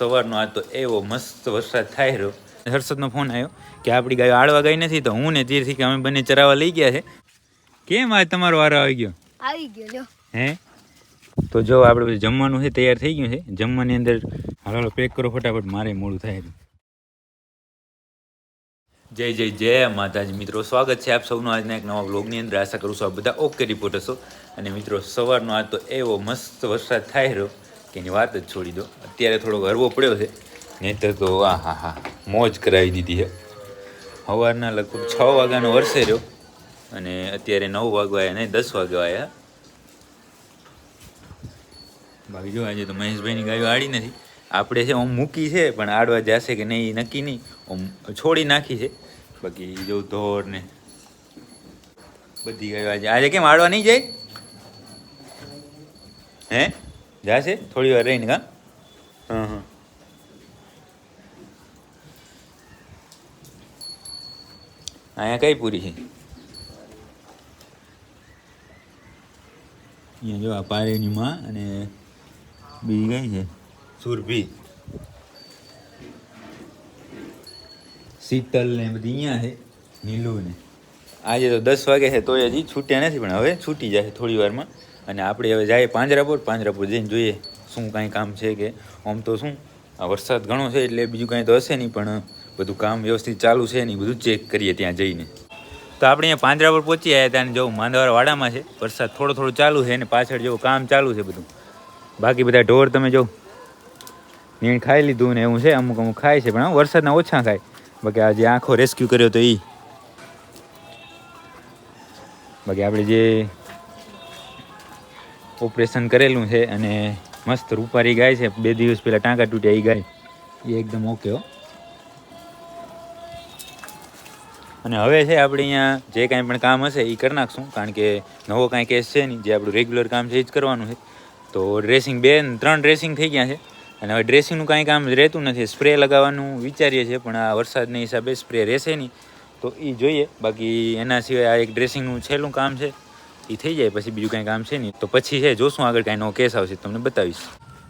સવારનો આજ તો એવો મસ્ત વરસાદ થાય રહ્યો. હર્ષદનો ફોન આવ્યો કે આપણી ગાયો આડવા ગઈ નથી તો હું ને તીરથી કે અમે બંને ચરાવવા લઈ ગયા છે. કેમ આજ તમારો વારો આવી ગયો? આવી ગયો હે? તો જો આપણે બધું જમવાનું છે તૈયાર થઈ ગયું છે. જમવાની અંદર હાલો પેક કરો ફટાફટ મારે મોડું થાય જય જય જય માતાજી. મિત્રો સ્વાગત છે આપ સૌનું આજના એક નવા બ્લોગની અંદર. આશા કરું છું આપ બધા ઓકે રિપોર્ટ હશો અને મિત્રો સવારનો આજ તો એવો મસ્ત વરસાદ થાય રહ્યો. કે એની વાત જ છોડી દો. અત્યારે થોડો ગરવો પડ્યો છે. નહીંતર તો આ, હા હા, મોજ કરાવી દીધી છે. સવારના લગભગ છ વાગ્યાનો વરસે રહ્યો અને અત્યારે નવ વાગવા આવ્યા નહીં, દસ વાગવા આવ્યા. બાકી જો આજે તો મહેશભાઈની ગાયો આડી નથી. આપણે છે આમ મૂકી છે, પણ આડવા જશે કે નહીં નક્કી નહીં. આમ છોડી નાખી છે. બાકી જો ધોર ને બધી ગાયો આજે આજે કેમ આડવા નહીં જાય? હે? જાશે? થોડી વાર રહીને કા હા હા. અહીંયા કઈ પૂરી છે? અહીંયા જો આ પારેની માં અને બીજી કઈ છે? સુરભી. શીતલ ને બધી અહીંયા છે નીલુ ને આજે તો દસ વાગે છે તોય હજી છૂટ્યા નથી પણ હવે છૂટી જશે થોડી વારમાં. અને આપણે હવે જાય પાંજરાપુર. પાંજરાપુર જઈને જોઈએ શું કાંઈ કામ છે કે આમ તો શું, આ વરસાદ ઘણો છે એટલે બીજું કાંઈ તો હશે નહીં, પણ બધું કામ વ્યવસ્થિત ચાલુ છે નહીં બધું ચેક કરીએ ત્યાં જઈને. તો આપણે અહીંયા પાંજરાપુર પહોંચી આવ્યા ત્યાં જો માંદવાડા વાડામાં છે, વરસાદ થોડો થોડો ચાલુ છે અને પાછળ જેવું કામ ચાલુ છે બધું. બાકી બધા ઢોર તમે જો, નીણ ખાઈ લીધું ને એવું છે, અમુક અમુક ખાય છે, પણ વરસાદના ઓછા ખાય. બાકી આજે આખો રેસ્ક્યુ કર્યો તો એ બાકી આપણે જે ઓપરેશન કરેલું છે અને મસ્ત રૂપારી ગાય છે. બે દિવસ પહેલાં ટાંકા તૂટ્યા એ ગાય. એ એકદમ ઓકે અને હવે છે આપણે અહીંયા જે કાંઈ પણ કામ હશે એ કરી નાખશું, કારણ કે નવો કાંઈ કેસ છે નહીં, જે આપણું રેગ્યુલર કામ છે એ જ કરવાનું છે. તો ડ્રેસિંગ બે, ત્રણ ડ્રેસિંગ થઈ ગયા છે. અને હવે ડ્રેસિંગનું કાંઈ કામ રહેતું નથી સ્પ્રે લગાવવાનું વિચારીએ છીએ, પણ આ વરસાદના હિસાબે સ્પ્રે રહેશે નહીં. તો એ જોઈએ, બાકી એના સિવાય આ એક ડ્રેસિંગનું છેલ્લું કામ છે. એ થઈ જાય, પછી બીજું કાંઈ કામ છે નહીં. તો પછી છે, જોશું આગળ કાંઈ નો કેસ આવશે તમને બતાવીશ.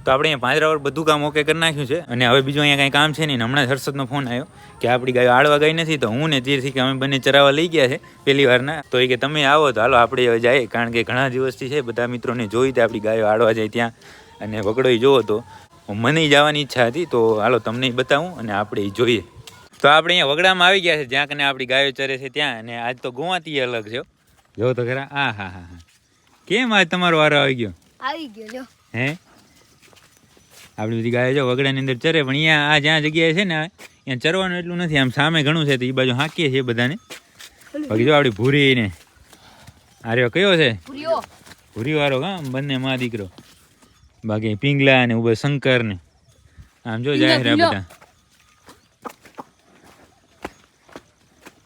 તો આપણે અહીંયા પાંજરાવર બધું કામ ઓકે કરી નાખ્યું છે. અને હવે બીજું અહીંયા કાંઈ કામ છે નહીં. હમણાં જ હર્ષદનો ફોન આવ્યો કે આપણી ગાયો આડવા ગઈ નથી, તો હું ને તીરથી કે અમે બંને ચરાવવા લઈ ગયા છે પહેલી વારના. તો એ કે તમે આવો તો હાલો, આપણે હવે જઈએ. કારણ કે ઘણા દિવસથી છે, બધા મિત્રોને જોઈ તે આપણી ગાયો આડવા જાય ત્યાં. અને વગડો જોવો તો, મને જવાની ઈચ્છા હતી. તો હાલો, તમને બતાવું અને આપણે જોઈએ. તો આપણે અહીંયા વગડામાં આવી ગયા છે. જ્યાં કને આપણી ગાયો ચરે છે ત્યાં. અને આજ તો ગોવાતી અલગ છે. જો તો ખરા. આ હા હા હા. કેમ આજ તમારો વારો આવી ગયો? આવી ગયો જો. હે? આપણી બધી ગાય જો વગડાની અંદર ચરે પણ અહીંયા આ જ્યાં જગ્યાએ છે ને અહીંયા ચરવાનું એટલું નથી. આમ સામે ઘણું છે તો એ બાજુ હાંકીએ છીએ બધાને. બાકી જો આપણી ભૂરી ને આર્યો કયો છે? ભૂરી વાળો હા બંને માં દીકરો. બાકી પિંગલા ને ઊભા શંકર ને. આમ જો જાહેર બધા.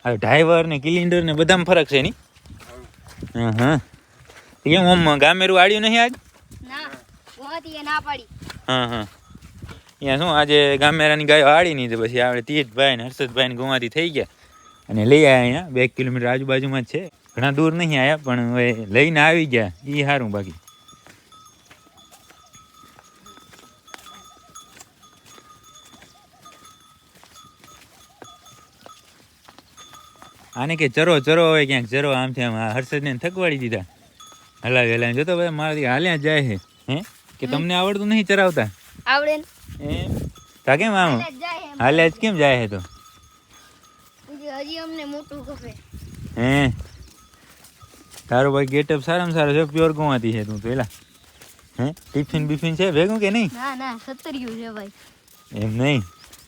હવે ડ્રાઈવર ને કિલિન્ડર ને બધામાં ફરક છે ની હા હા કેમ આમ ગામેરું આડ્યું નહીં આજ? ના ગોવાતી ના પાડી. હા હા અહીંયા શું આજે ગામેરાની ગાયો આડી નહીં તો પછી આપણે તીર્થભાઈ ને હર્ષદભાઈ ને ગુમાતી થઈ ગયા. અને લઈ આવ્યા અહીંયા બે કિલોમીટર આજુબાજુમાં જ છે. ઘણા દૂર નહીં આવ્યા પણ હવે લઈને આવી ગયા. એ સારું બાકી. આને કે ચરો ચરો હોય ક્યાંક ચરો આમ આ હર્ષદને થકવાડી દીધા. હલાવી હલાવી. જોતો ભાઈ મારાથી હાલ્યા જાય છે હે? કે તમને આવડતું નહીં ચરાવતા? આવડે ને. તા કેમ આમ. હાલ્યા જ કેમ જાય છે તો? હજી અમને મોટું ગમે. હે? તારો ભાઈ ગેટઅપ સારામાં સારો છે પ્યોર ગોવાતી છે તું તો એલા. હે? ટિફિન બિફિન છે ભેગું કે નહીં? ના ના સત્તરિયું છે ભાઈ. એમ નહીં?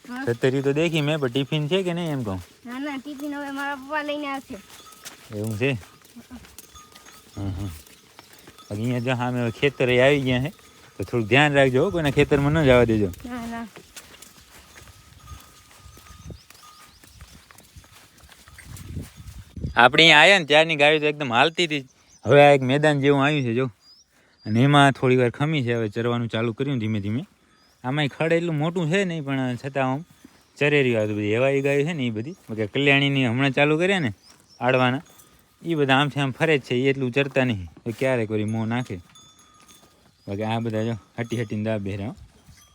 હા. સત્તરી તો દેખી મેં પણ ટિફિન છે કે નહીં એમ કહું? ના ના ટિફિન હવે મારા પપ્પા લઈને આવશે. એવું છે. અહીંયા જો હવે ખેતરે આવી ગયા છે તો થોડું ધ્યાન રાખજો હો, કોઈના ખેતરમાં ન જવા દેજો. આપણે અહીંયા આવ્યા ને ત્યારની ગાડી તો એકદમ હાલતી હતી. હવે આ એક મેદાન જેવું આવ્યું છે જો. અને એમાં થોડી વાર ખમી છે હવે ચરવાનું ચાલુ કર્યું ધીમે ધીમે. આમાં ખડ એટલું મોટું છે નહીં, પણ છતાં આમ ચરે રહ્યું આવે બધી એવા ગાયો છે ને એ બધી. બાકી કલ્યાણીની હમણાં ચાલુ કર્યા ને આડવાના એ બધા આમથી આમ ફરે જ છે એ એટલું ચરતા નહીં. તો ક્યારેક વળી મોં નાખે. બાકી આ બધા જો હટી હટીને દાબ બેરા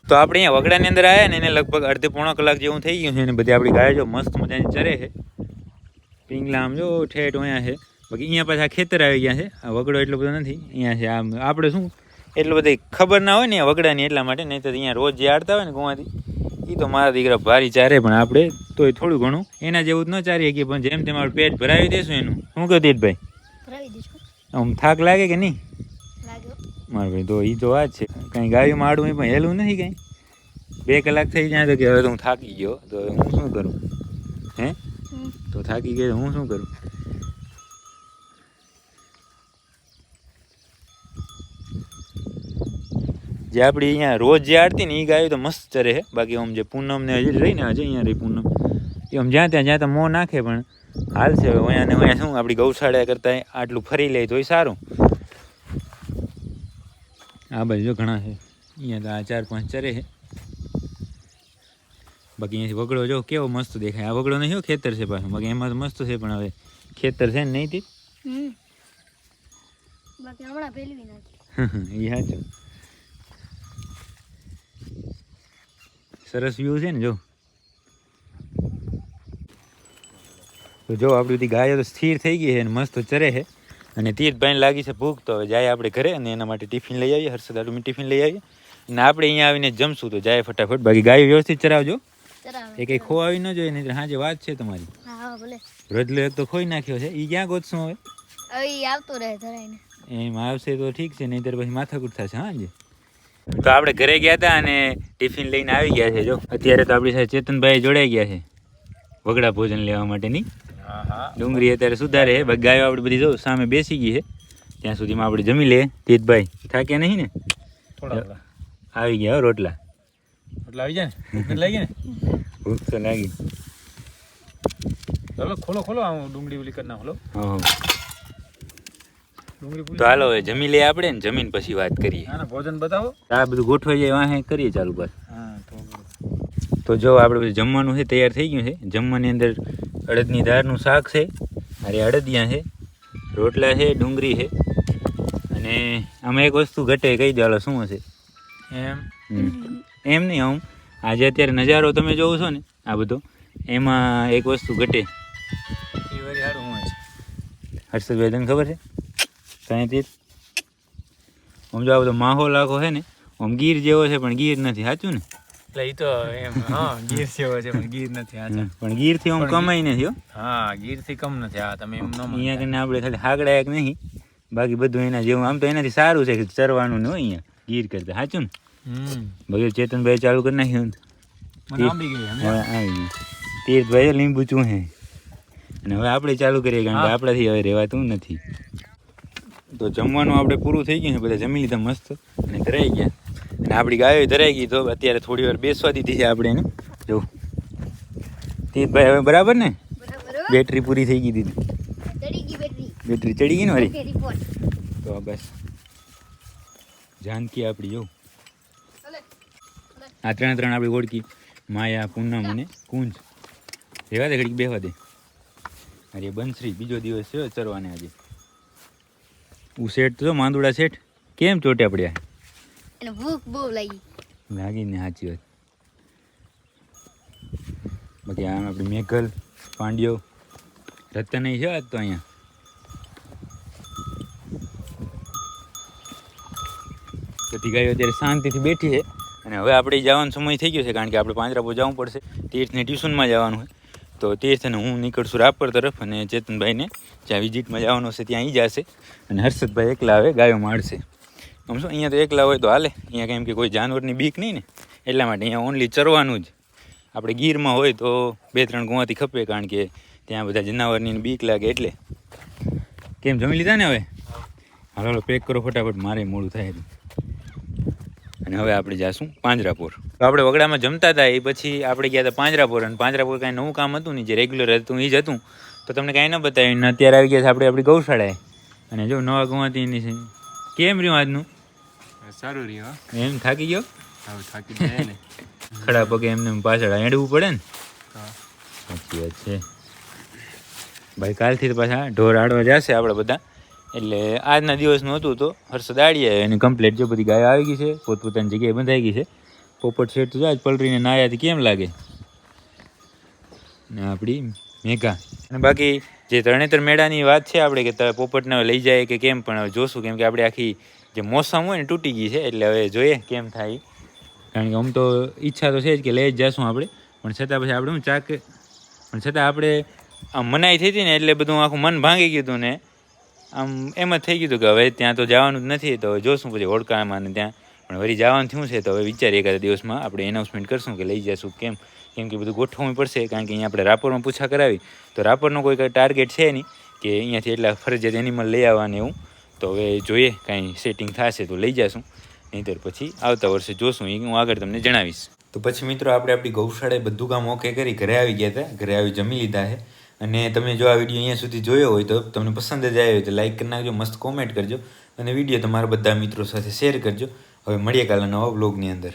તો આપણે અહીંયા વગડાની અંદર આવ્યા ને, એને લગભગ અડધે પોણો કલાક જેવું થઈ ગયું છે અને બધી આપણી ગાય જો મસ્ત મજાની ચરે છે. પિંગલા આમ જો ઠેઠ અહીંયા છે. બાકી અહીંયા પાછા ખેતર આવી ગયા છે. આ વગડો એટલો બધો નથી. અહીંયા છે આમ, આપણે શું એટલું બધી ખબર ના હોય ને વગડાની એટલા માટે નહીં તો અહીંયા રોજ જે આડતા હોય ને કુવાથી. એ તો મારા દીકરા ભારી ચારે પણ આપણે તોય થોડું ઘણું એના જેવું જ ન ચારીએ કે પણ જેમ તેમ આપણે પેટ ભરાવી દેશું એનું. શું કહ્યું દીપભાઈ ભાઈ આમ થાક લાગે કે નહીં? મારા ભાઈ તો એ તો વાત છે. કાંઈ ગાયું માડું એ પણ હેલું નથી કાંઈ. બે કલાક થઈ જાય તો કે હવે તો હું થાકી ગયો તો હવે હું શું કરું? હે? તો થાકી ગયો હું શું કરું? જે આપણી અહીંયા રોજ જે આરતી ને એ ગાયો તો મસ્ત ચરે છે બાકી આમ જે પૂનમ ને હજી રહી ને હજી અહીંયા રહી પૂનમ. એ આમ જ્યાં ત્યાં જ્યાં ત્યાં મોં નાખે પણ હાલ છે અહીંયા ને અહીંયા શું આપણી ગૌશાળા કરતા આટલું ફરી લે તો એ સારું. આ બાજુ જો ઘણા છે. અહીંયા તો આ ચાર પાંચ ચરે છે. બાકી અહીંયાથી વગડો જો કેવો મસ્ત દેખાય. આ વગડો નહીં ખેતર છે પાછું. બાકી એમાં તો મસ્ત છે પણ હવે ખેતર છે ને નહીં તે? હમ. બાકી હમણાં પેલવી નાખી. એ સાચું સરસ વ્યૂ છે ને જો. તો જો આપણી બધી ગાયો તો સ્થિર થઈ ગઈ છે અને મસ્ત ચરે છે. અને તીર્થભાઈને લાગી છે ભૂખ તો હવે જાય આપણે ઘરે અને એના માટે ટિફિન લઈ આવીએ હર્ષદ આડું ટિફિન લઈ આવીએ. અને આપણે અહીંયા આવીને જમશું તો જાય ફટાફટ. બાકી ગાયો વ્યવસ્થિત ચરાવજો. એ કંઈ આવી ન જોઈએ નહીં હાજે વાત છે તમારી. હા હા એક તો ખોઈ નાખ્યો છે. એ ક્યાં ગોતશું હવે? આવતો રહે ધરાઈને એમ આવશે તો ઠીક છે નહીંતર પછી માથાકૂટ થશે હા જે તો આપણે ઘરે ગયા હતા અને ટિફિન લઈને આવી ગયા છે જો. અત્યારે તો આપણી સાથે ચેતનભાઈ જોડાઈ ગયા છે વગડા ભોજન લેવા માટેની. ડુંગળી અત્યારે સુધારે છે ગાયો આપણે બધી જો સામે બેસી ગઈ છે. ત્યાં સુધીમાં આપણે જમી લે તીતભાઈ થાક્યા નહીં ને? આવી ગયા હો રોટલા. એટલે આવી જાય ને? લાગી ને? ભૂખ તો લાગી. ખોલો ખોલો આમ ડુંગળી ઓલી કરી નાખો હા. તો હાલો હવે જમી લઈએ આપણે ને જમીન પછી વાત કરીએ. ભોજન બતાવો. આ બધું ગોઠવાઈ જાય વાહે કરીએ ચાલુ હા તો તો જો આપણે બધું જમવાનું છે તૈયાર થઈ ગયું છે. જમવાની અંદર અડદની દાળનું શાક છે. અરે અડદિયા છે રોટલા છે ડુંગળી છે. અને આમાં એક વસ્તુ ઘટે કહી દો શું હશે? એમ? એમ નહીં આમ. આજે અત્યારે નજારો તમે જોવો છો ને આ બધો એમાં એક વસ્તુ ઘટે. હર્ષદભાઈ તને ખબર છે? કાંઈ તે આમ જો આ બધો માહોલ આખો છે ને આમ ગીર જેવો છે પણ ગીર નથી સાચું ને? એટલે એ તો એમ હા ગીર જેવો છે પણ ગીર નથી સાચું. પણ ગીરથી આમ કમાઈ નથી હા ગીરથી કમ નથી આ તમે એમ ન અહીંયા કને આપણે ખાલી હાગડા એક નહીં બાકી બધું એના જેવું આમ તો એનાથી સારું છે કે ચરવાનું ને હોય અહીંયા ગીર કરતા સાચું ને? બાકી ચેતનભાઈ ચાલુ કરી નાખ્યું તીર્થભાઈ લીંબુ ચૂહે. અને હવે આપણે ચાલુ કરીએ કારણ કે હા. આપણાથી હવે રહેવાતું નથી. તો જમવાનું આપણે પૂરું થઈ ગયું છે બધા જમી લીધા મસ્ત અને ધરાઈ ગયા. અને આપણી ગાયો ધરાઈ ગઈ તો અત્યારે થોડી વાર બેસવા દીધી છે આપણે એને. જો. તીર્થભાઈ હવે બરાબર ને? બેટરી પૂરી થઈ ગઈ દીધી. બેટરી. બેટરી ચડી ગઈ ને વારી તો બસ. જાનકી આપણી જો. આ ત્રણ ત્રણ આપણી ઓળખી. માયા પૂનમ અને કુંજ. રહેવા દે ઘડીક બેહવા દે. અરે બંસરી બીજો દિવસ છે ચરવાને આજે. હું શેઠ તો માંદુડા શેઠ કેમ ચોટ્યા પડ્યા? એને ભૂખ બહુ લાગી. ને સાચી વાત. બાકી આમ આપણી મેઘલ પાંડ્યો રતન છે આજ તો અહીંયા. બધી ગાયો અત્યારે શાંતિથી બેઠી છે અને હવે આપણે જવાનો સમય થઈ ગયો છે કારણ કે આપણે પાંજરાપુર જવું પડશે. તીર્થને ટ્યુશનમાં જવાનું હોય તો તીર્થ અને હું નીકળશું રાપર તરફ અને ચેતનભાઈને જ્યાં વિઝિટમાં જવાનું છે ત્યાં અહીં જશે. અને હર્ષદભાઈ એકલા આવે ગાયો માળશે આમ શું, અહીંયા તો એકલા હોય તો હાલે. અહીંયા કેમ કે કોઈ જાનવરની બીક નહીં ને. એટલા માટે અહીંયા ઓનલી ચરવાનું જ. આપણે ગીરમાં હોય તો બે ત્રણ ગુવાથી ખપે કારણ કે ત્યાં બધા જનાવરની બીક લાગે એટલે. કેમ, જમી લીધા ને હવે? હાલો હાલો પેક કરો ફટાફટ. મારે મોડું થાય અને હવે આપણે જાશું પાંજરાપોર. તો આપણે વગડામાં જમતા હતા, એ પછી આપણે ગયા હતા પાંજરાપોર. અને પાંજરાપોર કાંઈ નવું કામ હતું નહીં. જે રેગ્યુલર હતું, એ જ હતું. તો તમને કાંઈ ન બતાવ્યું. ને અત્યારે આવી ગયા છે આપણે આપણી ગૌશાળાએ. અને જો નવા ગુવાથી એની છે. કેમ રહ્યું આજનું? સારું રહ્યું એમ થાકી ગયો? થાકી જાય ને ખડા પગે એમને એમ પાછળ હેડવું પડે ને. સાચી વાત છે. ભાઈ કાલથી તો પાછા ઢોર આડવા જશે આપણે બધા. એટલે આજના દિવસનું હતું તો હર્ષદ આડીએ એની કમ્પ્લેટ જો બધી ગાયો આવી ગઈ છે પોતપોતાની જગ્યાએ બંધાઈ ગઈ છે. પોપટ શેઠ તો આજ પલરીને નાયાથી કેમ લાગે? ને આપણી મેઘા અને બાકી જે તરણેતર મેળાની વાત છે આપણે કે પોપટને લઈ જાય કે કેમ, પણ જોશું, કેમ કે આપણે આખી જે મોસમ હોય ને તૂટી ગઈ છે, એટલે હવે જોઈએ કેમ થાય. કારણ કે આમ તો ઈચ્છા તો છે જ કે લઈ જ જશું આપણે, પણ છતાં પછી આપણે હું ચાક, પણ છતાં આપણે આમ મનાઈ થઈ હતી ને એટલે બધું આખું મન ભાંગી ગયું હતું ને, આમ એમ જ થઈ ગયું કે હવે ત્યાં તો જવાનું જ નથી, તો જોશું પછી હોડકામાં ને ત્યાં. પણ વળી જવાનું થયું છે, તો હવે વિચારીએ એકાદ દિવસમાં આપણે એનાઉન્સમેન્ટ કરશું કે લઈ જશું કેમ? કેમ કે બધું ગોઠવવું પડશે, કારણ કે અહીંયા આપણે રાપરમાં પૂછા કરાવી. તો રાપરનો કોઈ ટાર્ગેટ છે નહીં, કે અહીંયાથી એટલા ફરજિયાત એનિમલ લઈ આવવાને એવું. તો હવે જોઈએ કાંઈ સેટિંગ થશે તો લઈ જશું. નહીંતર પછી આવતા વર્ષે જોશું. એ હું આગળ તમને જણાવીશ. તો પછી મિત્રો આપણે આપણી ગૌશાળાએ બધું કામ ઓકે કરી, ઘરે આવી ગયા હતા. ઘરે આવી જમી લીધા છે. અને તમે જો આ વીડિયો અહીંયા સુધી જોયો હોય તો તમને પસંદ જ આવ્યો હોય તો લાઈક કરી નાખજો, મસ્ત કોમેન્ટ કરજો. અને વીડિયો તમારા બધા મિત્રો સાથે શેર કરજો. હવે મળીએ કાલે નવા બ્લોગની અંદર.